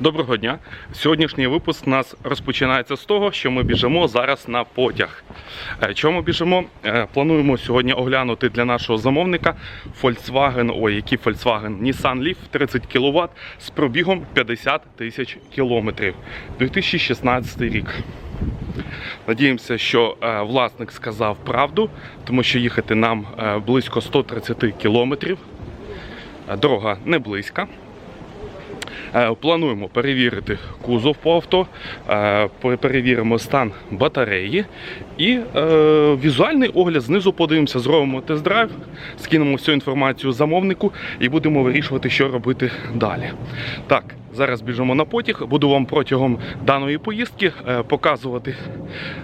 Доброго дня. Сьогоднішній випуск у нас розпочинається з того, що ми біжимо зараз на потяг. Е, Чому біжимо? Е, Плануємо сьогодні оглянути для нашого замовника Volkswagen, ой, який Volkswagen, Nissan Leaf 30 кВт з пробігом 50 тисяч кілометрів. 2016 рік. Надіємося, що е, власник сказав правду, тому що їхати нам близько 130 кілометрів. Дорога не близька. Е, Плануємо перевірити кузов по авто, е, перевіримо стан батареї і е, візуальний огляд знизу подивимося, зробимо тест-драйв, скинемо всю інформацію замовнику і будемо вирішувати, що робити далі. Так, зараз біжимо на потяг. Буду вам протягом даної поїздки е, показувати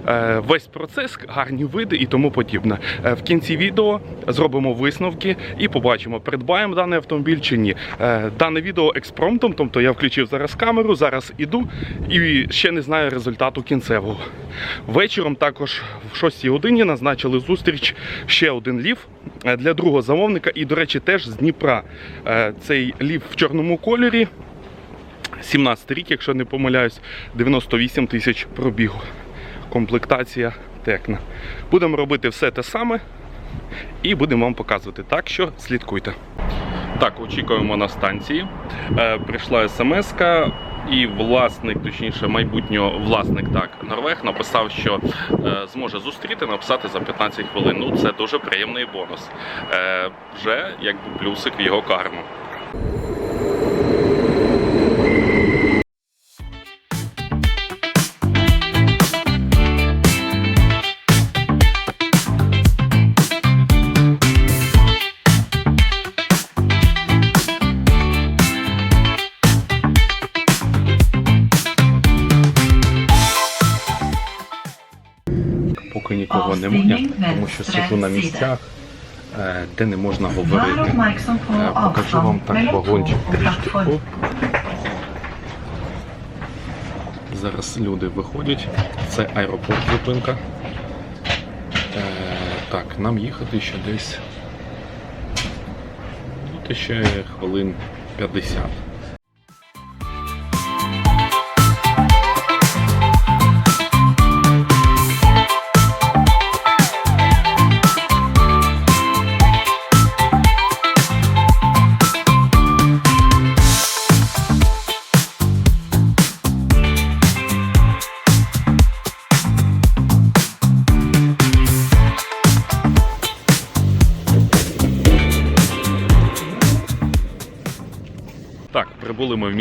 е, весь процес, гарні види і тому подібне. Е, В кінці відео зробимо висновки і побачимо, придбаємо даний автомобіль чи ні. Дане відео експромтом, тобто я включив зараз камеру, зараз іду і ще не знаю результату кінцевого. Вечором також в 6 годині назначили зустріч ще один лів для другого замовника. І, до речі, теж з Дніпра. Цей лів в чорному кольорі. 17 рік, якщо не помиляюсь, 98 тисяч пробігу. Комплектація Текна. Будемо робити все те саме і будемо вам показувати. Так що слідкуйте. Так, очікуємо на станції. Е, прийшла смс і власник, точніше, майбутнього власник так, Норвег написав, що е, зможе зустріти, написати за 15 хвилин. Ну, це дуже приємний бонус. Е, вже якби плюсик в його карму. На місцях, е, де не можна говорити. Е, Покажу вам так вагончик трішки. Зараз люди виходять. Це аеропорт зупинка. Е, Так, нам їхати ще десь. Ну, ще хвилин 50.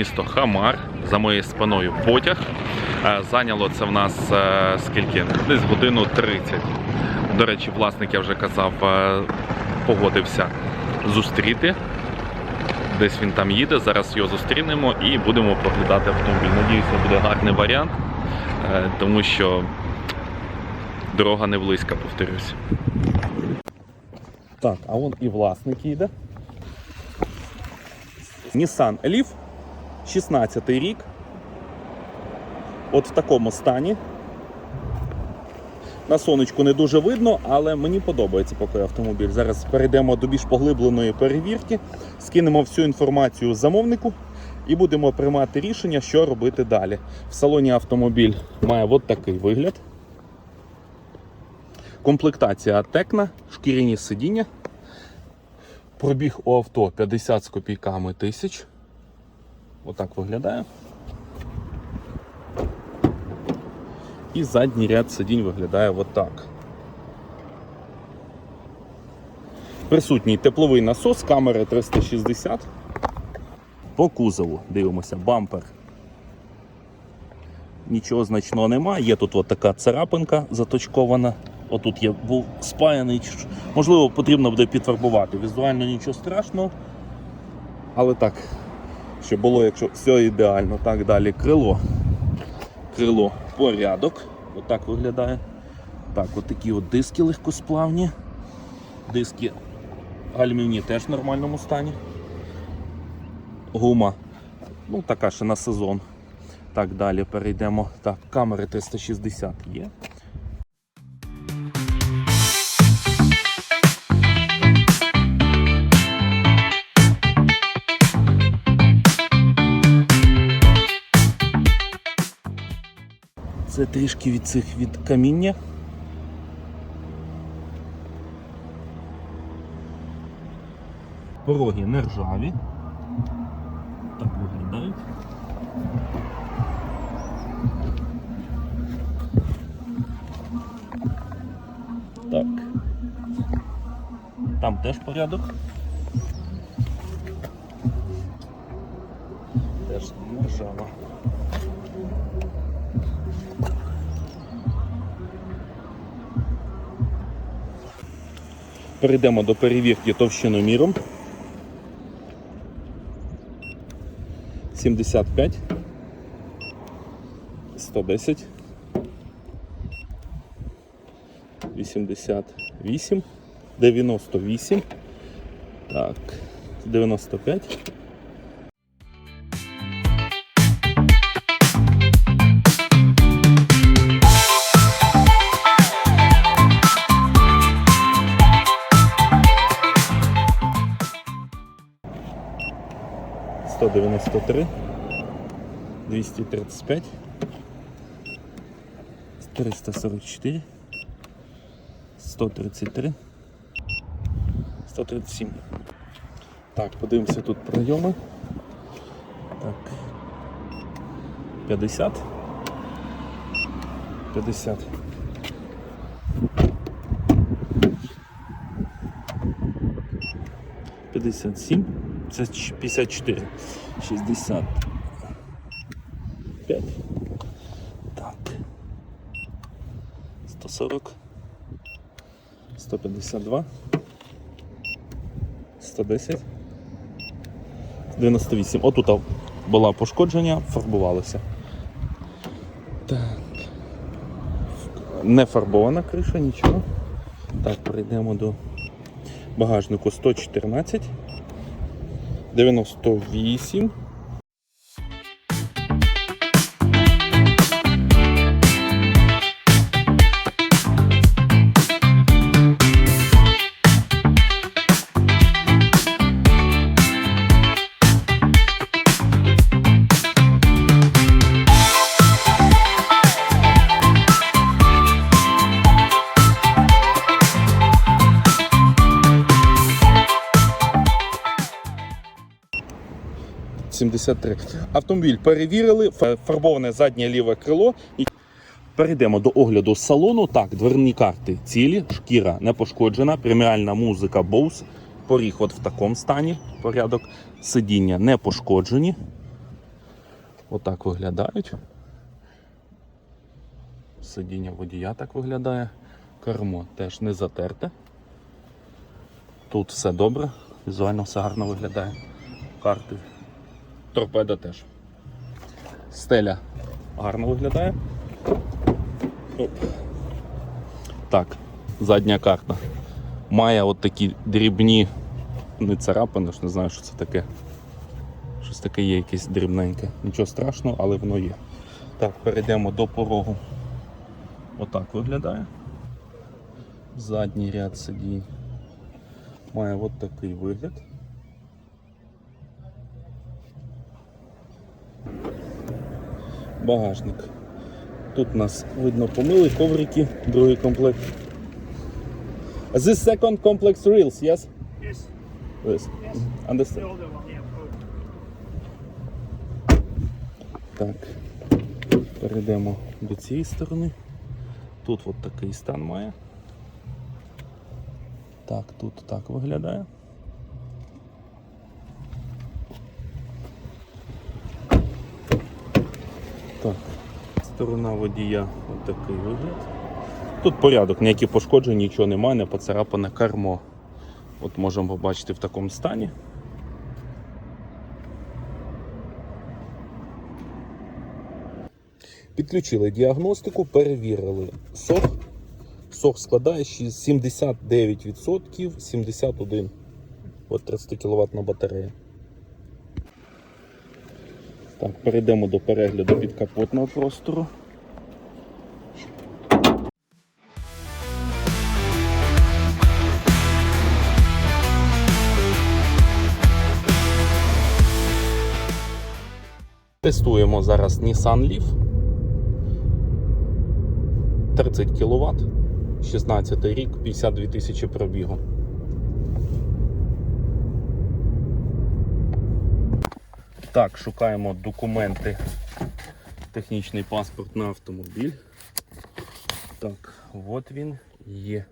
Місто Хамар. За моєю спиною потяг. Е, Зайняло це в нас е, скільки? Десь годину 30. До речі, власник, я вже казав, е, погодився зустріти. Десь він там їде. Зараз його зустрінемо і будемо проглядати автомобіль. Надіюся, буде гарний варіант, тому що дорога не близька, повторюсь. Так, а вон і власник їде. Nissan Leaf, 16 рік. От в такому стані. На сонечку не дуже видно, але мені подобається поки автомобіль. Зараз перейдемо до більш поглибленої перевірки, скинемо всю інформацію замовнику і будемо приймати рішення, що робити далі. В салоні автомобіль має от такий вигляд. Комплектація Текна, шкіряні сидіння. Пробіг у авто 50 з копійками тисяч. Отак виглядає. І задній ряд сидінь виглядає отак. Присутній тепловий насос, камери 360. По кузову дивимося, бампер. Нічого значного немає. Є тут от така царапинка заточкована. Отут є був спаяний. Можливо, потрібно буде підфарбувати. Візуально нічого страшного. Але так, щоб було, якщо все ідеально. Так далі. Крило. Крило порядок. Отак виглядає. Так, от такі от диски легкосплавні. Диски гальмівні теж в нормальному стані. Гума. Ну, така ще на сезон. Так, далі перейдемо. Так, камери 360 є. Це трішки від цих від каміння. Пороги не ржаві. Так виглядають. Так. Там теж порядок. Перейдемо до перевірки товщиноміром. 75 110 88 98 так 95 193 235 344 133 137 Так, подивимося тут прийоми. Так. 50 50 57 це ч- 54 65 Так. 140 152 110 98 Отут було пошкодження, фарбувалося. Так. Не фарбована криша, нічого. Так, перейдемо до багажнику 114 98 73. Автомобіль перевірили, фарбоване заднє ліве крило. Перейдемо до огляду салону. Так, дверні карти цілі, шкіра не пошкоджена, преміальна музика Bose. Поріг от в такому стані. Порядок сидіння не пошкоджені. Отак виглядають. Сидіння водія так виглядає. Кермо теж не затерте. Тут все добре, візуально все гарно виглядає. Карти торпеда теж. Стеля гарно виглядає. Оп. Так, задня карта. Має от такі дрібні, не царапини, ж не знаю, що це таке. Щось таке є якесь дрібненьке. Нічого страшного, але воно є. Так, перейдемо до порогу. Отак виглядає. Задній ряд сидінь має от такий вигляд. Багажник. Тут у нас видно помили, коврики, другий комплект. This second complex reels, yes? Yes, Yes. yes. Understand. Так. Перейдемо до цієї сторони. Тут от такий стан має. Так, тут так виглядає. Так. Сторона водія от такий вигляд. Тут порядок, ніякі пошкоджень, нічого немає, не поцарапане кермо. От можемо побачити в такому стані. Підключили діагностику, перевірили сох. Сох складає ще 79%, 71 от 30 кВт батарея. Так, перейдемо до перегляду підкапотного простору. Тестуємо зараз Nissan Leaf. 30 кВт, 16 рік, 52 тисячі пробігу. Так, шукаємо документи. Технічний паспорт на автомобіль. Так, от він є.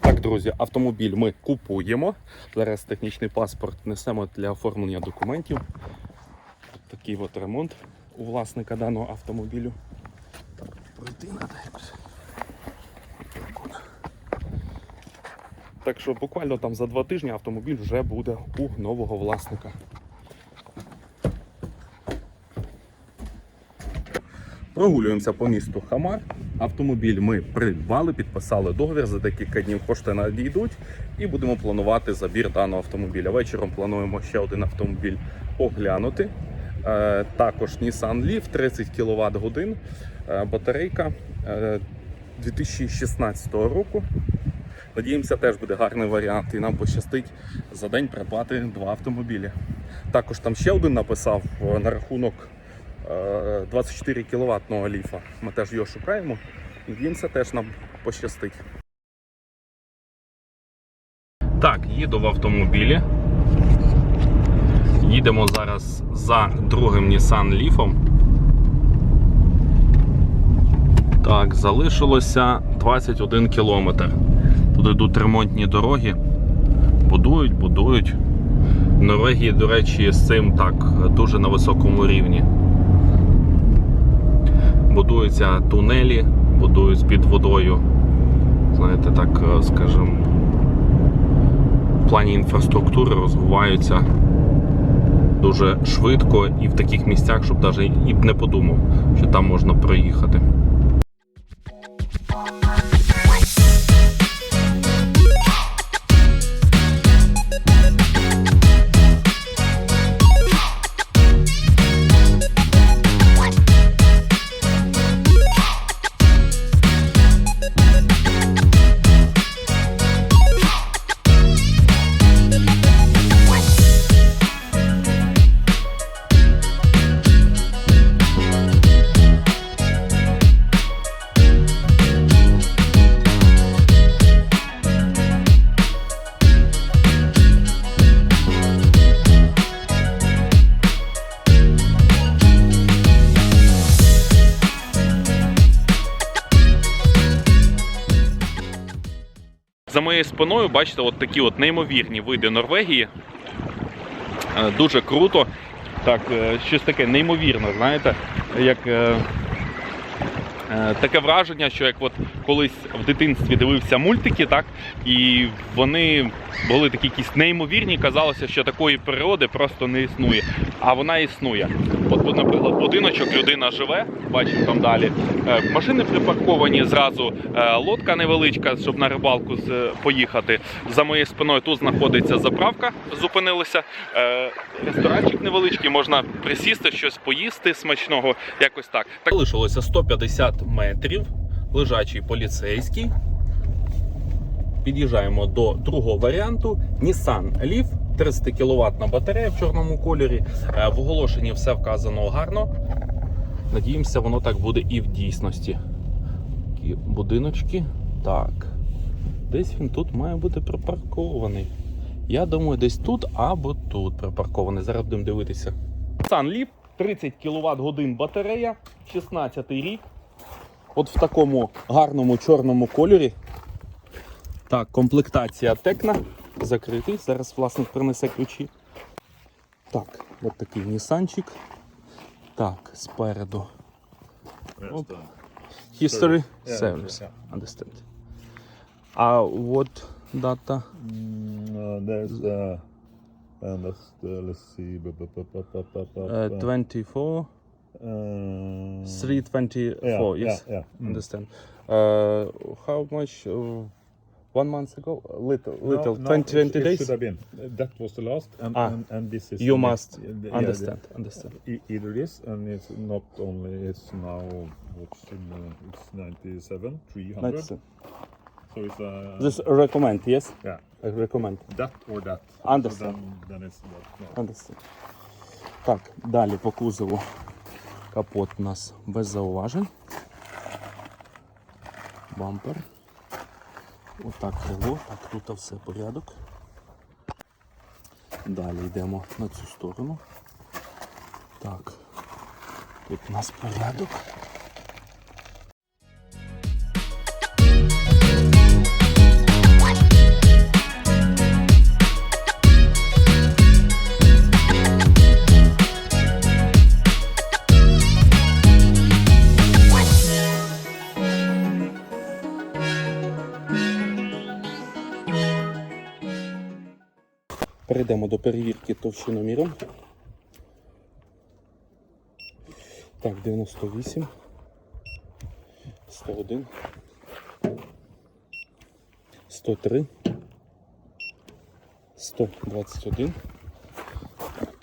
Так, друзі, автомобіль ми купуємо. Зараз технічний паспорт несемо для оформлення документів. От такий от ремонт у власника даного автомобілю. Так, пройти треба якось. Так, що буквально там за два тижні автомобіль вже буде у нового власника. Прогулюємося по місту Хамар. Автомобіль ми придбали, підписали договір. За декілька днів кошти надійдуть і будемо планувати забір даного автомобіля. Вечором плануємо ще один автомобіль оглянути. Е, також Nissan Leaf 30 кВт годин. Е, батарейка е, 2016 року. Надіємося, теж буде гарний варіант, і нам пощастить за день придбати два автомобілі. Також там ще один написав е, на рахунок е, 24 кВт ліфа. Ми теж його шукаємо. Надіємося, теж нам пощастить. Так, їду в автомобілі. Їдемо зараз за другим Nissan Leaf. Так, залишилося 21 кілометр. Тут йдуть ремонтні дороги. Будують, будують. В Норвегії, до речі, з цим так дуже на високому рівні. Будуються тунелі, будують під водою. Знаєте, так е, скажімо, в плані інфраструктури розвиваються дуже швидко і в таких місцях, щоб навіть і б не подумав, що там можна проїхати. Спиною бачите, от такі от неймовірні види Норвегії. Е, Дуже круто. Так, е, щось таке неймовірне, знаєте, як. Е, Таке враження, що як от колись в дитинстві дивився мультики, так, і вони були такі якісь неймовірні, казалося, що такої природи просто не існує. А вона існує. От, наприклад, будиночок людина живе, бачите там далі. Е, Машини припарковані зразу, е, лодка невеличка, щоб на рибалку поїхати. За моєю спиною тут знаходиться заправка, зупинилися. Ресторанчик невеличкий, можна присісти, щось поїсти смачного, якось так. Так лишилося 150 метрів. Лежачий поліцейський. Під'їжджаємо до другого варіанту. Nissan Leaf, 30 кВт батарея в чорному кольорі. Е, В оголошенні все вказано гарно. Надіємося, воно так буде і в дійсності. Такі будиночки. Так. Десь він тут має бути припаркований. Я думаю, десь тут або тут припаркований. Зараз будемо дивитися. Nissan Leaf, 30 кВт годин батарея, 16 рік. От в такому гарному чорному кольорі. Так, комплектація Текна. Закритий. Зараз власник принесе ключі. Так, от такий Нісанчик. Так, спереду. Оп. History Service. Understand. А what data? Mm, uh, there's uh, uh, let's see, bu- bu- bu- bu- bu- bu- bu- Uh, bu- 24, uh, 324, yeah, yes? yeah, yeah. Mm. Understand. Uh, how much? Uh, one month ago? Little, No, little, no, 20, it- 20 it days? Should have been. That was the last, and Ah, and, and this is You the must next- yeah, the- yeah, understand, the- understand. e- either this, and it's not only it's now what's in uh, it's 97, 300. That's, So it's uh, this recommend, yes? yeah, I recommend. that or that. Understand. So then, then it's that. No. Understand. Так, далі по кузову. Капот у нас без зауважень. бампер. Отак крило, так тут все порядок. Далі йдемо на цю сторону. Так, тут у нас порядок. До перевірки товщиноміром. Так, 98, 101, 103, 121, так,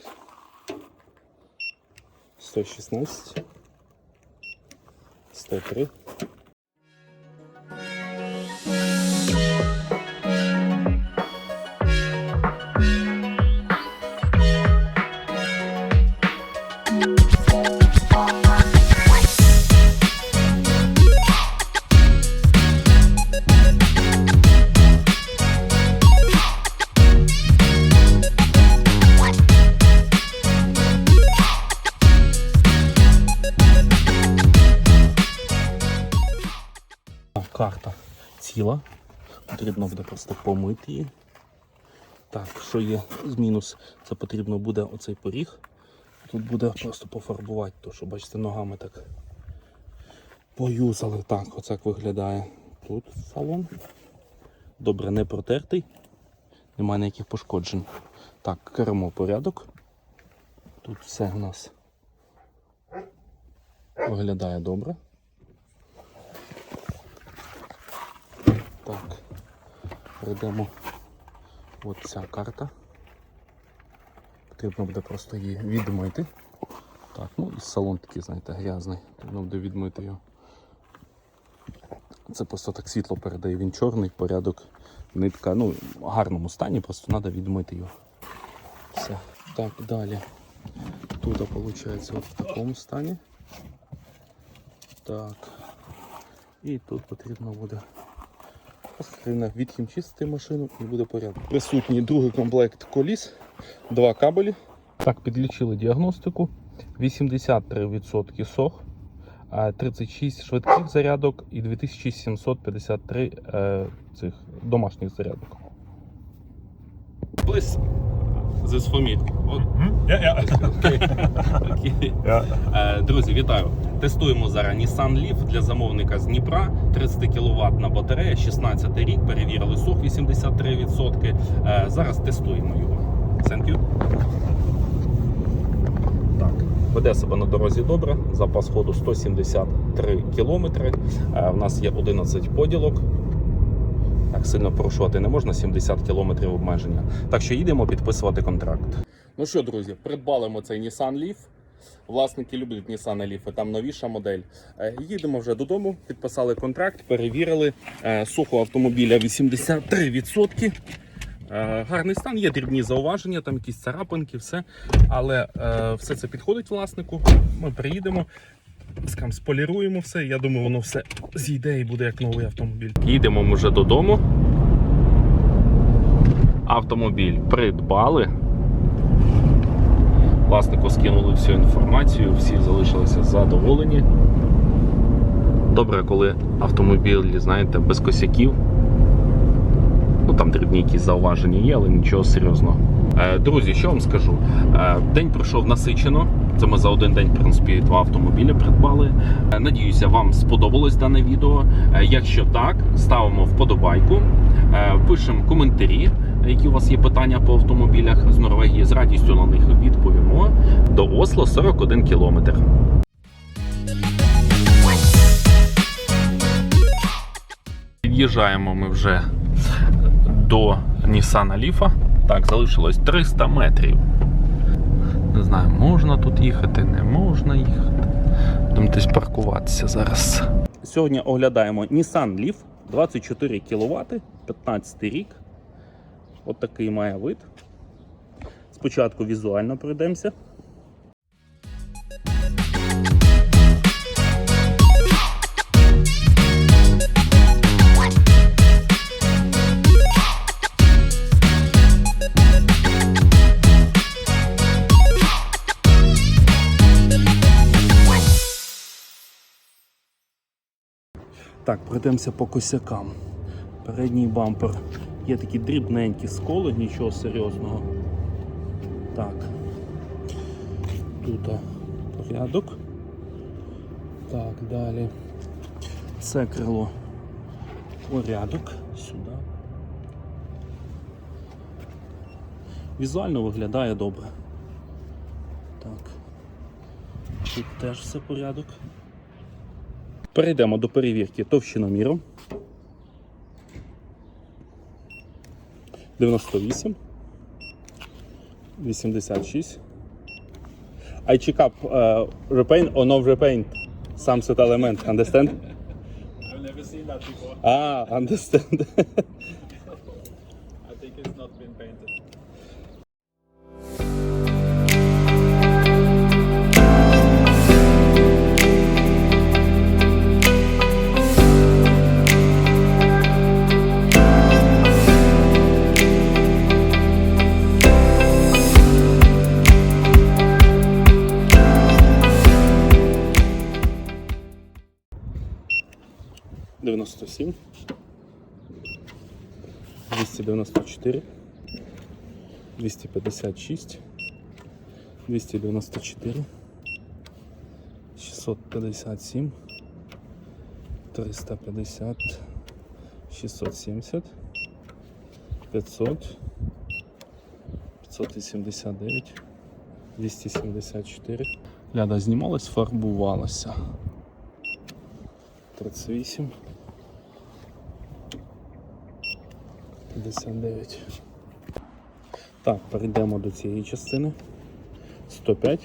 116, 103. Помити її. Так, що є з мінус, це потрібно буде оцей поріг. Тут буде просто пофарбувати, то що бачите, ногами так поюзали. Так, оцяк виглядає тут салон. Добре, не протертий, немає ніяких пошкоджень. Так, кермо порядок. Тут все у нас виглядає добре. Так, перейдемо. От ця карта. Потрібно буде просто її відмити. Так, ну і салон такий, знаєте, грязний. Потрібно буде відмити його. Це просто так світло передає, він чорний, порядок, нитка, ну, в гарному стані, просто треба відмити його. Все. Так, далі. Тут, виходить, от в такому стані. Так. І тут потрібно буде Хрена відхімчистити машину і буде порядок. Присутній другий комплект коліс, два кабелі. Так, підлічили діагностику. 83% сох, а 36 швидких зарядок і 2753 е, цих домашніх зарядок. Please, this for me. Друзі, вітаю! Тестуємо зараз Nissan Leaf для замовника з Дніпра. 30 кВт батарея, 16 рік. Перевірили сох 83%. Е, Зараз тестуємо його. Thank you. Так, веде себе на дорозі добре. Запас ходу 173 км. У нас є 11 поділок. Так сильно порушувати не можна, 70 км обмеження. Так що їдемо підписувати контракт. Ну що, друзі, придбали ми цей Nissan Leaf. Власники люблять Nissan Leaf, там новіша модель. Е, Їдемо вже додому, підписали контракт, перевірили. Е, Сухо автомобіля 83%. Е, Гарний стан, є дрібні зауваження, там якісь царапинки, все. Але все це підходить власнику. Ми приїдемо, споліруємо все. Я думаю, воно все зійде і буде як новий автомобіль. Їдемо вже додому. Автомобіль придбали. Власнику скинули всю інформацію, всі залишилися задоволені. Добре, коли автомобіль, знаєте, без косяків. Ну там дрібні якісь зауваження є, але нічого серйозного. Е, Друзі, що вам скажу? Е, День пройшов насичено. Це ми за один день, в принципі, два автомобілі придбали. Е, Надіюся, вам сподобалось дане відео. Якщо так, ставимо вподобайку, пишемо коментарі, які у вас є питання по автомобілях з Норвегії. З радістю на них відповімо. До Осло 41 кілометр. Під'їжджаємо ми вже до Nissan Leaf. Так, залишилось 300 метрів. Не знаю, можна тут їхати, не можна їхати. Будемо десь паркуватися зараз. Сьогодні оглядаємо Nissan Leaf 24 кВт, 15 рік. От такий має вид. Спочатку візуально пройдемося. Так, пройдемося по косякам. Передній бампер Є такі дрібненькі сколи, нічого серйозного. Так. Тут порядок. Так, далі. Це крило. Порядок. Сюди. Візуально виглядає добре. Так. Тут теж все порядок. Перейдемо до перевірки товщиноміром. 98. 86. I check up uh, repaint or no repaint some set element, understand? I've never seen that before. Ah, understand. 297, 294, 256, 294, 657, 350, 670, 500, 589, 274. Ляда знімалась, фарбувалася. 38. 59. Так, перейдемо до цієї частини. 105.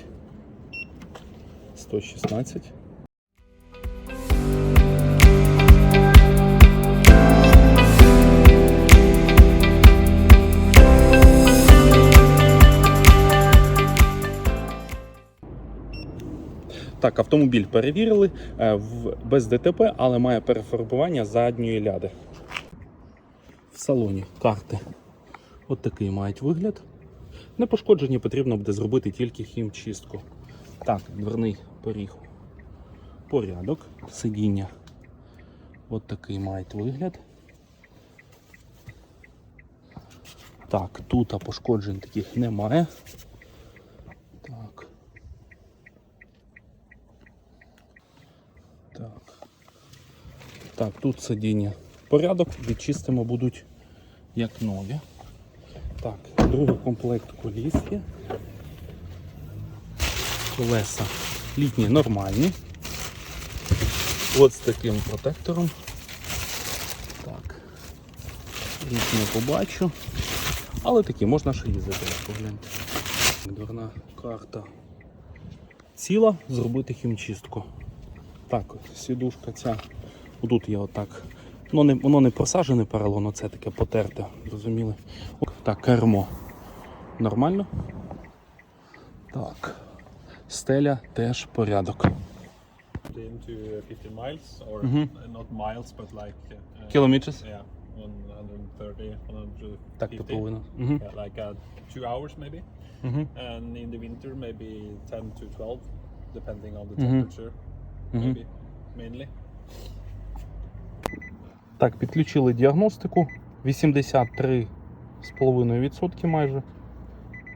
116. Так, автомобіль перевірили е, без ДТП, але має перефарбування задньої ляди. Салоні карти. От такий мають вигляд. Не пошкоджені, потрібно буде зробити тільки хімчистку. Так, дверний поріг. Порядок. Сидіння. От такий мають вигляд. Так, тут пошкоджень таких немає. Так. Так. Так, тут сидіння. Порядок, відчистимо будуть як нові. Так, другий комплект коліс є. Колеса літні нормальні. От з таким протектором. Так. Літні побачу. Але такі можна ще їздити, погляньте. Дверна карта ціла, зробити хімчистку. Так, сідушка ця. Тут є отак. Воно не, воно не просажене поролон, це таке потерте, зрозуміли? О, Так, кермо. Нормально. Так. Стеля теж порядок. Into 50 miles, or Mhm. uh, not miles, but like uh, Kilometers? Yeah, 130, 150. Так то повинно. Угу. Yeah, like uh, two hours maybe. Угу. And in the winter, maybe 10 to 12, depending on the Mhm. temperature, Мгм. maybe mainly. Так, підключили діагностику. 83,5% майже.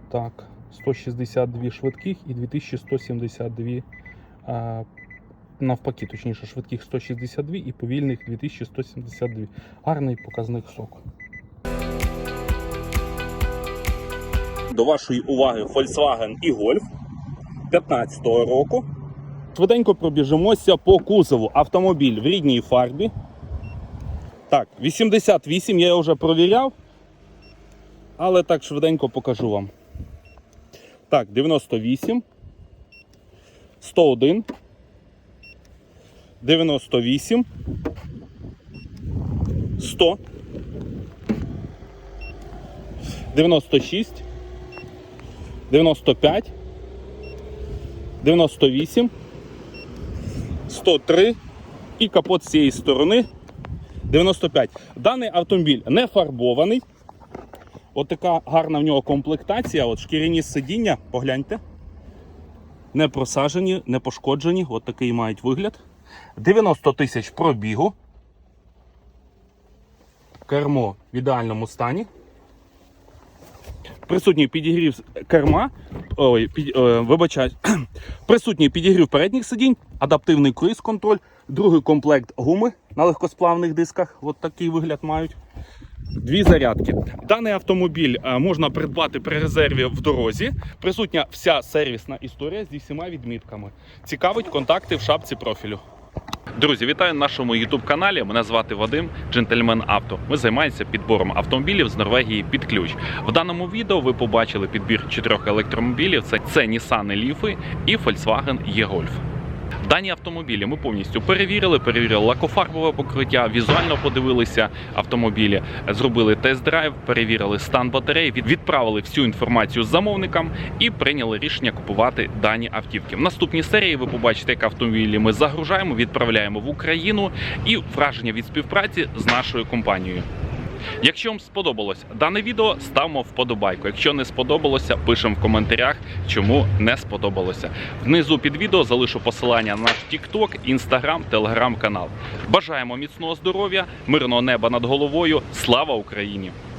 Так, 162 швидких і 2172. А, навпаки, точніше, швидких 162 і повільних 2172. Гарний показник соку. До вашої уваги Volkswagen і Golf 15-го року. Швиденько пробіжимося по кузову. Автомобіль в рідній фарбі. Так, 88 я вже провіряв. Але так швиденько покажу вам. Так, 98. 101. 98. 100. 96. 95. 98. 103. І капот з цієї сторони 95. Даний автомобіль не фарбований. От така гарна в нього комплектація. От шкіряні сидіння, погляньте. Не просажені, не пошкоджені. От такий мають вигляд. 90 тисяч пробігу. кермо в ідеальному стані. Присутній підігрів керма. Ой, під, е, вибачаю. Присутній підігрів передніх сидінь, адаптивний круїз-контроль, другий комплект гуми на легкосплавних дисках. От такий вигляд мають. Дві зарядки. Даний автомобіль е, можна придбати при резерві в дорозі. Присутня вся сервісна історія зі всіма відмітками. Цікавить контакти в шапці профілю. Друзі, вітаю на нашому youtube каналі. Мене звати Вадим, джентльмен авто. Ми займаємося підбором автомобілів з Норвегії під ключ. В даному відео ви побачили підбір чотирьох електромобілів: це, це Nissan Leaf і Volkswagen E-Golf. Дані автомобілі ми повністю перевірили, перевірили лакофарбове покриття, візуально подивилися автомобілі, зробили тест-драйв, перевірили стан батареї, відправили всю інформацію замовникам і прийняли рішення купувати дані автівки. В наступній серії ви побачите, як автомобілі ми загружаємо, відправляємо в Україну і враження від співпраці з нашою компанією. Якщо вам сподобалось дане відео, ставимо вподобайку. Якщо не сподобалося, пишемо в коментарях, чому не сподобалося. Внизу під відео залишу посилання на наш TikTok, Instagram, Telegram канал. Бажаємо міцного здоров'я, мирного неба над головою. Слава Україні!